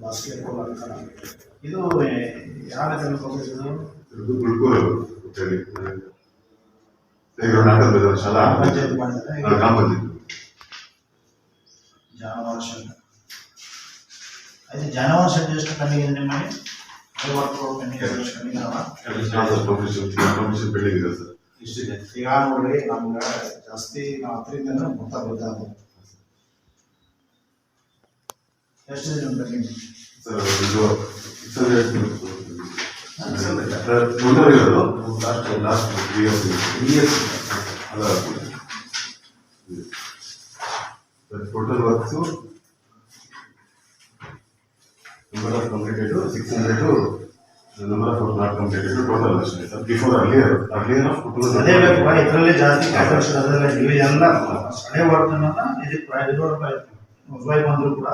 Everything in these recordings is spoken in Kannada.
ಬಾಸ್ಕೆಟ್ಬಾಲ್ ಅಂತಾರ ಇದು ಯಾವ ತಿಳ್ಕೊಬೇಕು ಇದು ಇದು ಗುಲ್ಕೂರು ಅಂತೇಳಿ ಪ್ಲೇಗ್ರೌಂಡ್ ಆಟ ಬರೋದು ಶಾಲಾ ಗ್ರಾಮ ಪಂಚಾಯತ್ ಮಾಡಿದ್ರೆ ಆ, ಗ್ರಾಮ ಪಂಚಾಯತ್ ಜಾನುವಾರು ಶೆಡ್ ಅದು ಜಾನುವಾರು ಶೆಡ್ ಎಷ್ಟು ಕಣ್ಣಿಗೆ ನಿಮ್ಮ ಎಷ್ಟು? ಕಾಂಪಿಟೇಷನ್ ಕಾಂಪಿಟೇಷನ್ ಬಿಲ್ಡಿಂಗ್ ಇದೆ ಸರ್ ಇಷ್ಟಿದೆ ಈಗ ನೋಡ್ರಿ ನಮ್ಗೆ ಜಾಸ್ತಿ ಹತ್ತರಿಂದ ನಿಮ್ಮ ಕಣ್ಣಿಗೆ ಸರ್ ಇದು sir works number of completed six hundred number of not completed total ಅಷ್ಟೇ sir before earlier earlier of ಅದೇ ಬೇಕು ಇದರಲ್ಲಿ ಜಾಸ್ತಿ ಕ್ಯಾಟರ್ಸ್ ಅದೆಲ್ಲ ಇವು ಎಲ್ಲ ಹಳೆ ವರ್ಗನ ಇದಕ್ಕೆ ಪ್ರೈ ಇದು ಮೊಬೈಲ್ ಬಂದರೂ ಕೂಡ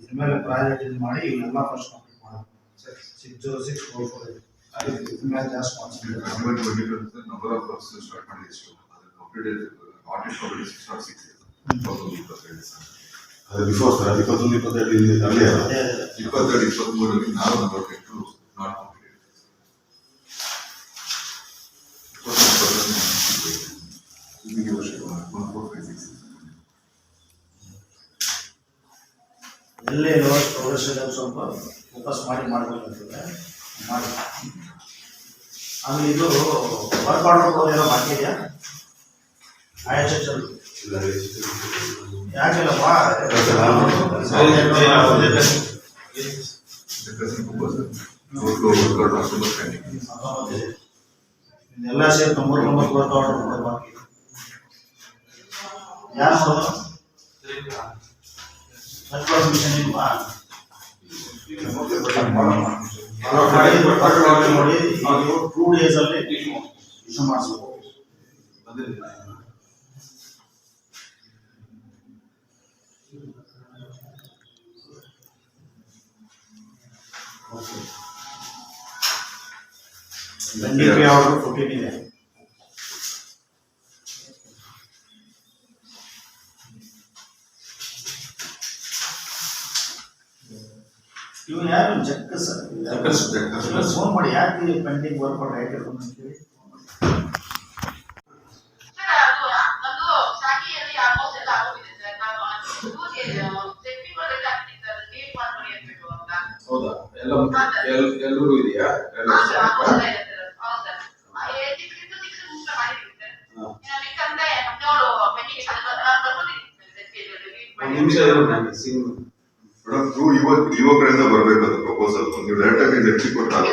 ಇದ್ರ ಮೇಲೆ ಪ್ರಾಜೆಕ್ಟ್ ಇದು ಮಾಡಿ ಇವನ್ನೆಲ್ಲ ಫಸ್ಟ್ ಕಂಪ್ಲೀಟ್ ಮಾಡೋದು. Six zero six four four ಇದ್ರ ಮೇಲೆ ಜಾಸ್ತಿ concentrate government number of works start ಮಾಡಿ ಎಷ್ಟು ಅದು completed audit complete six not six ಇಪ್ಪತ್ತೆರಡು ಅದು ಇಪ್ಪತ್ತೊಂದು ಇಪ್ಪತ್ತೆರಡು ಅಲ್ಲೇ ಇಪ್ಪತ್ತೆರಡು ಇಪ್ಪತ್ತ್ಮೂರರಲ್ಲಿ ನಾವು ನಂಬರ್ ಕೆಟ್ಟು ವರ್ಷ ಎಲ್ಲೇ ಸ್ವಲ್ಪ ಫೋಕಸ್ ಮಾಡಿ ಮಾಡ್ಬೇಕಂತಂದ್ರೆ ಮಾಡಿ. ಆಮೇಲೆ ಇದು ವರ್ಕ್ ಆರ್ಡರ್ ಏನೋ ಎಚ್ ಅಲ್ಲಿ. ಯಾಕಿಲ್ಲಪ್ಪ ಎಲ್ಲ ಸೇರಿ ತೊಂಬತ್ತು ತೊಂಬತ್ತು ವರ್ಕ್ ಆರ್ಡರ್ ಮಾಡೋದು ಬಾಕಿ ಯಾರು ಮಾಡೋದು ನೆಟ್ವರ್ಕ್ ಮಿಷನ್ ಇಲ್ವಾ ನೋಡಿ ಟೂ ಡೇಸ್ ಅಲ್ಲಿ ಇಶ್ಯೂ ಮಾಡಿಸ್ಬೇಕು N D P order fourteen ಇದೆ ಇವ್ರು ಯಾರು? ಜಕ್ಕ ಸರ್. ಜಕ್ಕಸ್, ಜಕ್ಕಸ್. ಫೋನ್ ಮಾಡಿ ಯಾಕೆ ಪೆಂಡಿಂಗ್ ವರ್ಕ್ ಆರ್ಡರ್ ಆಯ್ತು ಅಂತೇಳಿ ಸರ್ ಪೆಂಡಿಂಗ್ ಬರ್ಬೋದಿತ್ತು ಸರ್. ಒಂದ್ ನಿಮಿಷ ಸಿಮ್ ಮೇಡಮ್ ಥ್ರೂ ಯುವ ಯುವಕರಿಂದ ಬರಬೇಕು ಅದು ಪ್ರಪೋಸಲ್ ನೀವು ಡೈರೆಕ್ಟ್ ಆಗಿ ವ್ಯಕ್ತಿ ಕೊಟ್ಟಾಗ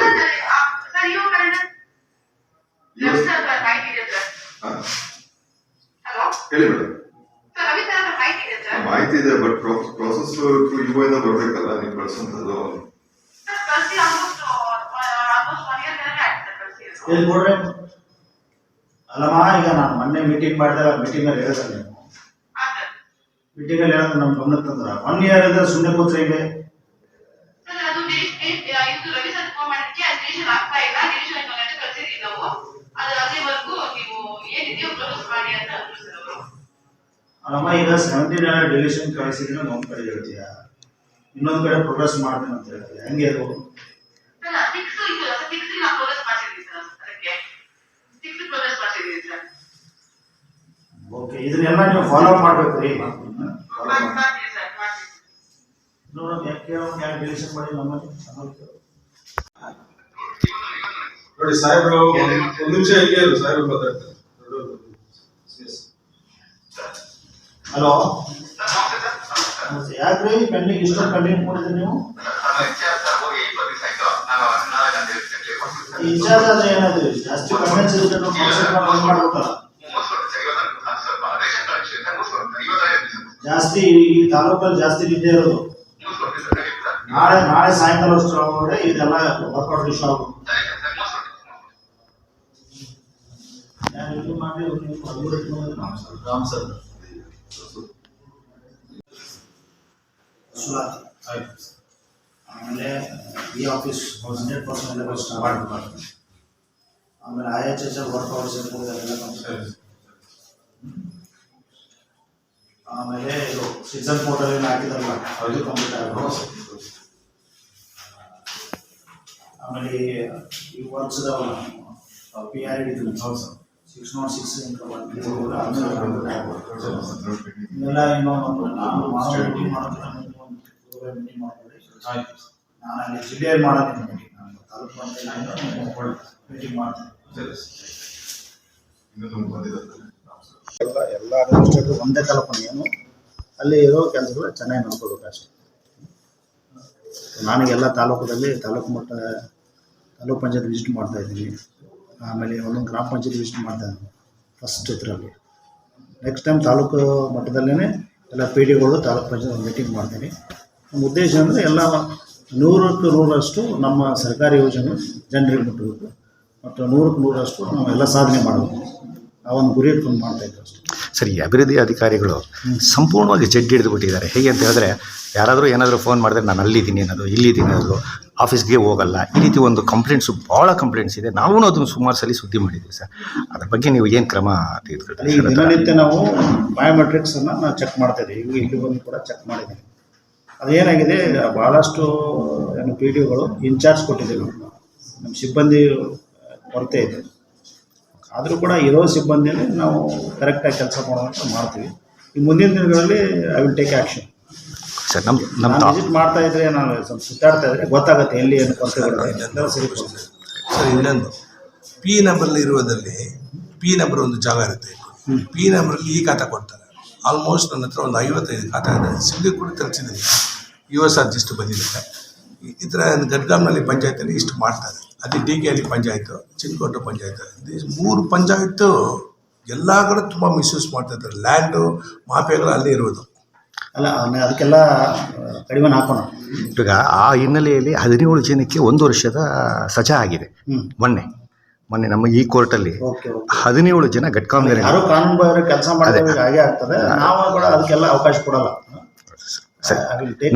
ಹೇಳಿ ಮೇಡಮ್ ಮಾಹಿತಿ ಇದೆ ಬಟ್ ಪ್ರಾಸೆಸ್ ಥ್ರೂ ಯುವ ಇಂದ ಬರಬೇಕಲ್ಲ ನೀವು ಕಳ್ಸೋಂಥದ್ದು. ಎಲ್ಲಿ ನೋಡ್ರಿ ಅಲ್ಲಮ್ಮ ಈಗ ನಾನು ಮೊನ್ನೆ ಮೀಟಿಂಗ್ ಮಾಡಿದಾಗ ಮೀಟಿಂಗ್ ಅಲ್ಲಿ ಹೇಳಿದ್ರೆ ನೀವು ಮೀಟಿಂಗ್ ಅಲ್ಲಿ ಹೇಳಿದ್ರೆ ನಮ್ಮ ಗಮನ ತಂದ್ರ? ಒನ್ ಇಯರ್ ಇದ್ರೆ ಸುಮ್ಮನೆ ಕೂತ್ರೆ ಇದು ಇಲ್ಲ. ಅಂದ್ರು ಅವರು. ಅಲ್ಲಮ್ಮ ಈಗ ಸೆವೆಂಟೀನ್ ಡಿಲಿಷನ್ ಕಳಿಸಿದ್ರೆ ಒಂದ್ ಕಡೆ ಹೇಳ್ತೀಯ? ಇನ್ನೊಂದ್ ಕಡೆ ಪ್ರೋಗ್ರೆಸ್ ಮಾಡ್ತೇನೆ ಅಂತ ಹೇಳ್ತೀಯ? ಹೆಂಗೆ ಅದು ಸರ್ ಸಿಕ್ಸ್ ಇದು ಸಿಕ್ಸ್ ನಾವು ಪ್ರೋಗ್ರೆಸ್ ಮಾಡ್ಸಿದೀವಿ ಸರ್ ಅದಕ್ಕೆ ಸಿಕ್ಸ್ ಪ್ರೋಗ್ರೆಸ್ ಮಾಡ್ಸಿದೀವಿ ಸರ್ ಓಕೆ ಇದನ್ನೆಲ್ಲ ನೀವು ಫಾಲೋ ಅಪ್ ಮಾಡ್ಬೇಕು ರೀ ನೋಡೋಣ ಯಾಕೆ ಕೇಳೋಣ ಯಾಕೆ ಡಿಲಿಷನ್ ಮಾಡಿ ನಮ್ಮಲ್ಲಿ ನೋಡಿ ಸಾಹೇಬ್ರು ಒಂದು ನಿಮಿಷ ಇರು ಸಾಹೇಬ್ರು ಮಾತಾಡ್ತಾರೆ. ಹಲೋ? ಯಾಕ್ರಿ? ಪೆಂಡಿಂಗ್ ಇಷ್ಟೊಂದು ಪೆಂಡಿಂಗ್ ಮಾಡಿದ್ರಿ ನೀವು? ವಿಚಾರ ಅಂದ್ರೆ ಏನಾದ್ರಿ? ಜಾಸ್ತಿ ಮಾಡಿ work ಮಾಡ್ಬೇಕಲ್ಲ ಜಾಸ್ತಿ ಈ ತಾಲೂಕಲ್ಲಿ ಜಾಸ್ತಿ ನಿದ್ದೆ ಇರೋದು. ನಾಳೆ ನಾಳೆ ಸಾಯಂಕಾಲ ಅಷ್ಟರೊಳಗಡೆ ಇದೆಲ್ಲ ವರ್ಕೌಟ್ ಇಶ್ಯೂ ಆಗುತ್ತೆ. ಆಮೇಲೆ ಈ office hundred percent level start ಮಾಡ್ತೀನಿ ಆಮೇಲೆ I H S L workouts ಎಲ್ಲ ಕಂಪ್ಲೀಟ್ ಆಮೇಲೆ ಇದು ಸಿಜನ್ ಪೋರ್ಟಲ್ ಏನು ಹಾಕಿದಾರಲ್ಲ ಅದು ಕಂಪ್ಲೀಟ್ ಆಗೋ ಆಮೇಲೆ ಈ- ವರ್ಕ್ಸ್ ಇದಾವಲ್ಲ ಪಿ ಆರ್ ಡಿ ಹೌದು ಸರ್. ಸಿಕ್ಸ್ ನಾಟ್ ಸಿಕ್ಸ್ ಇದೆಲ್ಲ ಇನ್ನೊಂದು ನಾನು ಮಾಡೋ ಮೀಟಿಂಗ್ ಮಾಡೋದನ್ನ ಮೀಟಿಂಗ್ ನಾನು ಅಲ್ಲಿ ಜಿಲ್ಲೆಯಲ್ಲಿ ಮಾಡೋದಿಲ್ಲ ಮೀಟಿಂಗ್ ನಾನು ತಾಲೂಕು ಪಂಚಾಯತ್ ಮೀಟಿಂಗ್ ಮಾಡ್ತೀನಿ. ಇನ್ನೂ ಬಂದಿದೆ. ಎಲ್ಲ ಎಲ್ಲ ಅಡ್ಮಿನಿಸ್ಟ್ರೇಟಿವ್ ಒಂದೇ ಏನು? ಅಲ್ಲಿ ಇರೋ ಕೆಲಸಗಳು ಚೆನ್ನಾಗಿ ನೋಡ್ಕೋಬೇಕು ಅಷ್ಟೇ ನಾನೀಗೆಲ್ಲ ತಾಲೂಕದಲ್ಲಿ ತಾಲೂಕು ಮಟ್ಟ, ತಾಲೂಕು ಪಂಚಾಯತ್ ವಿಸಿಟ್ ಮಾಡ್ತಾ ಇದ್ದೀನಿ. ಆಮೇಲೆ ಒಂದೊಂದು ಗ್ರಾಮ ಪಂಚಾಯತ್ ವಿಸಿಟ್ ಮಾಡ್ತಾ ಇದ್ದೀನಿ. ಫಸ್ಟ್ ಇದರಲ್ಲಿ. ನೆಕ್ಸ್ಟ್ ಟೈಮ್ ತಾಲೂಕು ಮಟ್ಟದಲ್ಲೇ ಎಲ್ಲ ಪಿ ಡಿಗಳು ತಾಲೂಕು ಪಂಚಾಯತ್ ಮೀಟಿಂಗ್ ಮಾಡ್ತೀನಿ. ನಮ್ಮ ಉದ್ದೇಶ ಅಂದರೆ ಎಲ್ಲ ನೂರಕ್ಕೆ ನೂರರಷ್ಟು ನಮ್ಮ ಸರ್ಕಾರಿ ಯೋಜನೆ ಜನರಿಗೆ ಮುಟ್ಟಬೇಕು. ಮತ್ತು ನೂರಕ್ಕೆ ನೂರಷ್ಟು ನಾವು ಎಲ್ಲ ಸಾಧನೆ ಮಾಡಬೇಕು. ಆ ಒಂದು ಗುರಿ ಇಟ್ಕೊಂಡು ಮಾಡ್ತಾ ಇದ್ದರು ಅಷ್ಟೇ. ಸರಿ ಅಭಿವೃದ್ಧಿ ಅಧಿಕಾರಿಗಳು ಸಂಪೂರ್ಣವಾಗಿ ಜಡ್ಡಿ ಹಿಡಿದು ಬಿಟ್ಟಿದ್ದಾರೆ ಹೇಗೆ ಅಂತ ಹೇಳಿದ್ರೆ ಯಾರಾದರೂ ಏನಾದರೂ ಫೋನ್ ಮಾಡಿದ್ರೆ ನಾನು ಅಲ್ಲಿದ್ದೀನಿ ಅನ್ನೋದು ಇಲ್ಲಿದ್ದೀನಿ ಅನ್ನೋದು ಆಫೀಸ್ಗೆ ಹೋಗಲ್ಲ. ಈ ರೀತಿ ಒಂದು ಕಂಪ್ಲೇಂಟ್ಸು ಭಾಳ ಕಂಪ್ಲೇಂಟ್ಸ್ ಇದೆ. ನಾವು ಅದನ್ನು ಸುಮಾರು ಸಲ ಸುದ್ದಿ ಮಾಡಿದ್ದೀವಿ ಸರ್. ಅದ್ರ ಬಗ್ಗೆ ನೀವು ಏನು ಕ್ರಮ ತೆಗೆದುಕೊಳ್ತೀವಿ ದಿನನಿತ್ಯ ನಾವು ಬಯೋಮೆಟ್ರಿಕ್ಸನ್ನು ನಾವು ಚೆಕ್ ಮಾಡ್ತಾ ಇದ್ದೀವಿ. ಈಗ ಇಲ್ಲಿ ಬಂದು ಕೂಡ ಚೆಕ್ ಮಾಡಿದ್ದೀವಿ. ಅದೇನಾಗಿದೆ ಭಾಳಷ್ಟು ಏನು ಪಿ ಡಿ ಒಗಳು ಇನ್ಚಾರ್ಜ್ ಕೊಟ್ಟಿದ್ದೀವಿ. ನಾವು ನಮ್ಮ ಸಿಬ್ಬಂದಿ ಕೊರತೆ ಇದೆ. ಆದರೂ ಕೂಡ ಇರೋ ಸಿಬ್ಬಂದಿಯಲ್ಲಿ ನಾವು ಕರೆಕ್ಟಾಗಿ ಕೆಲಸ ಮಾಡುವಂತ ಮಾಡ್ತೀವಿ. ಈ ಮುಂದಿನ ದಿನಗಳಲ್ಲಿ I will take action sir ನಮ್ಮ ನಮ್ಮ ನಾನು ವಿಸಿಟ್ ಮಾಡ್ತಾ ಇದ್ರೆ ನಾನು ಸ್ವಲ್ಪ ಸುತ್ತಾಡ್ತಾ ಇದ್ರೆ ಗೊತ್ತಾಗುತ್ತೆ ಎಲ್ಲಿ ಏನು ಕೊರತೆ ಎಲ್ಲ ಸರಿಪಡಿಸ್ತೀವಿ ಸರ್ ಇನ್ನೊಂದು. ಪಿ ನಂಬರ್ಲಿ ಇರುವುದರಲ್ಲಿ ಪಿ ನಂಬರ್ ಒಂದು ಜಾಗ ಇರುತ್ತೆ. ಪಿ ನಂಬರಲ್ಲಿ ಈ ಖಾತಾ ಕೊಡ್ತಾರೆ. ಆಲ್ಮೋಸ್ಟ್ ನನ್ನ ಹತ್ರ ಒಂದು ಐವತ್ತೈದು ಖಾತಾ ಇದೆ. ಸಿಂಗಿ ಕೂಡ ತರಿಸಿದ್ದೀನಿ. ಯು ಎಸ್ ಆರ್ ಇಷ್ಟು ಬಂದಿದ್ದಾರೆ ಈ- ಈ ಥರ ಗಡ್ಗಾಮ್ನಲ್ಲಿ ಪಂಚಾಯತಲ್ಲಿ ಇಷ್ಟು ಮಾಡ್ತಾರೆ ಅದೇ ಡಿ ಕೆ ಅಲ್ಲಿ ಪಂಚಾಯತು ಚಿಕ್ಕಕೋಟೆ ಪಂಚಾಯತ್ ಈ ಮೂರು ಪಂಚಾಯತ್ತು ಎಲ್ಲ ಕಡೆ ತುಂಬ ಮಿಸ್ಯೂಸ್ ಮಾಡ್ತಾ ಇದ್ದಾರೆ. ಲ್ಯಾಂಡು ಮಾಫಿಯಾಗಳು ಅಲ್ಲೇ ಇರೋದು. ಅಲ್ಲ ಅದಕ್ಕೆಲ್ಲ ಕಡಿಮೆ ಹಾಕೋಣ. ಈಗ ಆ ಹಿನ್ನೆಲೆಯಲ್ಲಿ ಹದಿನೇಳು ಜನಕ್ಕೆ ಒಂದು ವರ್ಷದ ಸಜಾ ಆಗಿದೆ. ಮೊನ್ನೆ ಮೊನ್ನೆ ನಮ್ಮ ಈ ಕೋರ್ಟಲ್ಲಿ ಹದಿನೇಳು ಜನ ಘಟ್ಕಾಮಗಾರಿ ಯಾರು ಕಾನೂನು ಕೆಲಸ ಮಾಡಿದ್ರೆ ಹಾಗೆ ಆಗ್ತದೆ. ನಾವು ಕೂಡ ಅದಕ್ಕೆಲ್ಲ ಅವಕಾಶ ಕೊಡಲ್ಲ.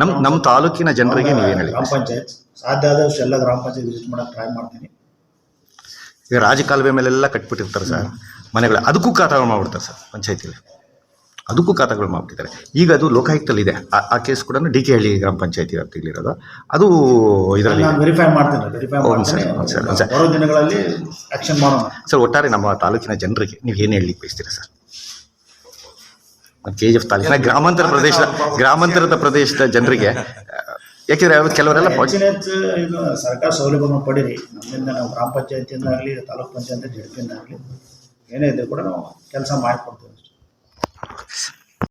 ನಮ್ಮ ನಮ್ಮ ತಾಲೂಕಿನ ಜನರಿಗೆ ನೀವೇನು ಹೇಳಿ? ಗ್ರಾಮ ಪಂಚಾಯತ್. ಸಾಧ್ಯ ಆದಷ್ಟು ಎಲ್ಲ ಗ್ರಾಮ ಪಂಚಾಯತ್ ವಿಸಿಟ್ ಮಾಡೋಕ್ಕೆ ಟ್ರೈ ಮಾಡ್ತೀನಿ. ಈಗ ರಾಜಕಾಲುವೆ ಮೇಲೆಲ್ಲ ಕಟ್ಬಿಟ್ಟಿರ್ತಾರೆ ಸರ್. ಮನೆಗಳ ಅದಕ್ಕೂ ಖಾತಾಗಳು ಮಾಡ್ಬಿಡ್ತಾರೆ ಸರ್ ಪಂಚಾಯತಿಲಿ. ಅದಕ್ಕೂ ಖಾತಾಗಳು ಮಾಡ್ಬಿಟ್ಟಿದ್ದಾರೆ. ಈಗ ಅದು ಲೋಕಾಯುಕ್ತಲ್ಲಿದೆ. ಆ- ಆ ಕೇಸ್ ಕೂಡ ಡಿ ಕೆ ಹಳ್ಳಿ ಗ್ರಾಮ ಪಂಚಾಯತಿ ವ್ಯಾಪ್ತಿಲಿರೋದು ಅದು ಇದರಲ್ಲಿ ವೆರಿಫೈ ಮಾಡ್ತೀನಿ ವೆರಿಫೈ ಸರ್, ಸರ್. ಬರೋ ದಿನಗಳಲ್ಲಿ ಆಕ್ಷನ್ ಮಾಡೋಣ. ಸರ್ ಒಟ್ಟಾರೆ ನಮ್ಮ ತಾಲೂಕಿನ ಜನರಿಗೆ ನೀವು ಏನು ಹೇಳಲಿಕ್ಕೆ ಬಯಸ್ತೀರಾ ಸರ್? ಕೆ ಜಿ ಎಫ್ ತಾಲೂಕಿನ ಗ್ರಾಮಾಂತರ ಪ್ರದೇಶದ ಗ್ರಾಮಾಂತರದ ಪ್ರದೇಶದ ಜನರಿಗೆ ಯಾಕೆಂದರೆ ಕೆಲವರೆಲ್ಲ ಹೆಚ್ಚಿನ ಹೆಚ್ಚು ಇದು ಸರ್ಕಾರ ಸೌಲಭ್ಯವನ್ನು ಪಡೀರಿ. ನಮ್ಮಿಂದ ನಾವು ಗ್ರಾಮ ಪಂಚಾಯತಿಯಿಂದ ಆಗಲಿ ತಾಲೂಕು ಪಂಚಾಯತ್ ಜಡ್ಪಿಯಿಂದ ಆಗಲಿ ಏನೇ ಇದ್ರೂ ಕೂಡ ನಾವು ಕೆಲಸ ಮಾಡಿಕೊಡ್ತೀವಿ.